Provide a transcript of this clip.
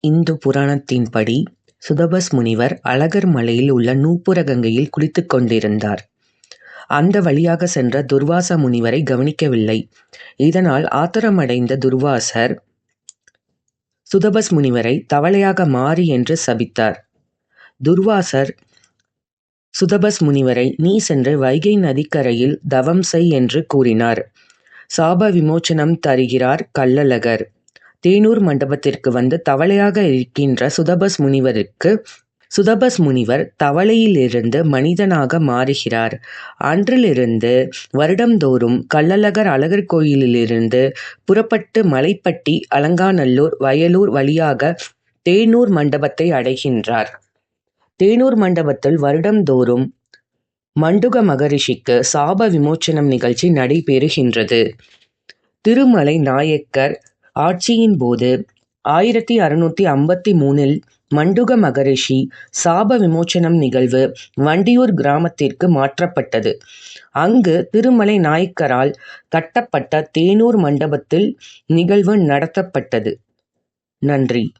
இந்து புராணத்தின்படி சுதபஸ் முனிவர் அழகர் மலையில் உள்ள நூபுர கங்கையில் குளித்துக் கொண்டிருந்தார். அந்த வழியாக சென்ற துர்வாச முனிவரை கவனிக்கவில்லை. இதனால் ஆத்திரமடைந்த துர்வாசர் சுதபஸ் முனிவரை தவளையாக மாறு என்று சபித்தார். துர்வாசர் சுதபஸ் முனிவரை நீ சென்று வைகை நதிக்கரையில் தவம் செய் என்று கூறினார். சாப விமோசனம் தருகிறார் கள்ளழகர். தேனூர் மண்டபத்திற்கு வந்து தவளையாக இருக்கின்ற சுதபஸ் முனிவருக்கு சுதபஸ் முனிவர் தவளையிலிருந்து மனிதனாக மாறுகிறார். அன்றிலிருந்து வருடந்தோறும் கள்ளழகர் அழகர் கோயிலிலிருந்து புறப்பட்டு மலைப்பட்டி அலங்காநல்லூர் வயலூர் வழியாக தேனூர் மண்டபத்தை அடைகின்றார். தேனூர் மண்டபத்தில் வருடந்தோறும் மண்டுக மகரிஷிக்கு சாப விமோச்சனம் நிகழ்ச்சி நடைபெறுகின்றது. திருமலை நாயக்கர் ஆட்சியின் போது ஆயிரத்தி அறுநூற்று ஐம்பத்தி மூணில் மண்டுக மகரிஷி சாப விமோச்சனம் நிகழ்வு வண்டியூர் கிராமத்திற்கு மாற்றப்பட்டது. அங்கு திருமலை நாயக்கரால் கட்டப்பட்ட தேனூர் மண்டபத்தில் நிகழ்வு நடத்தப்பட்டது. நன்றி.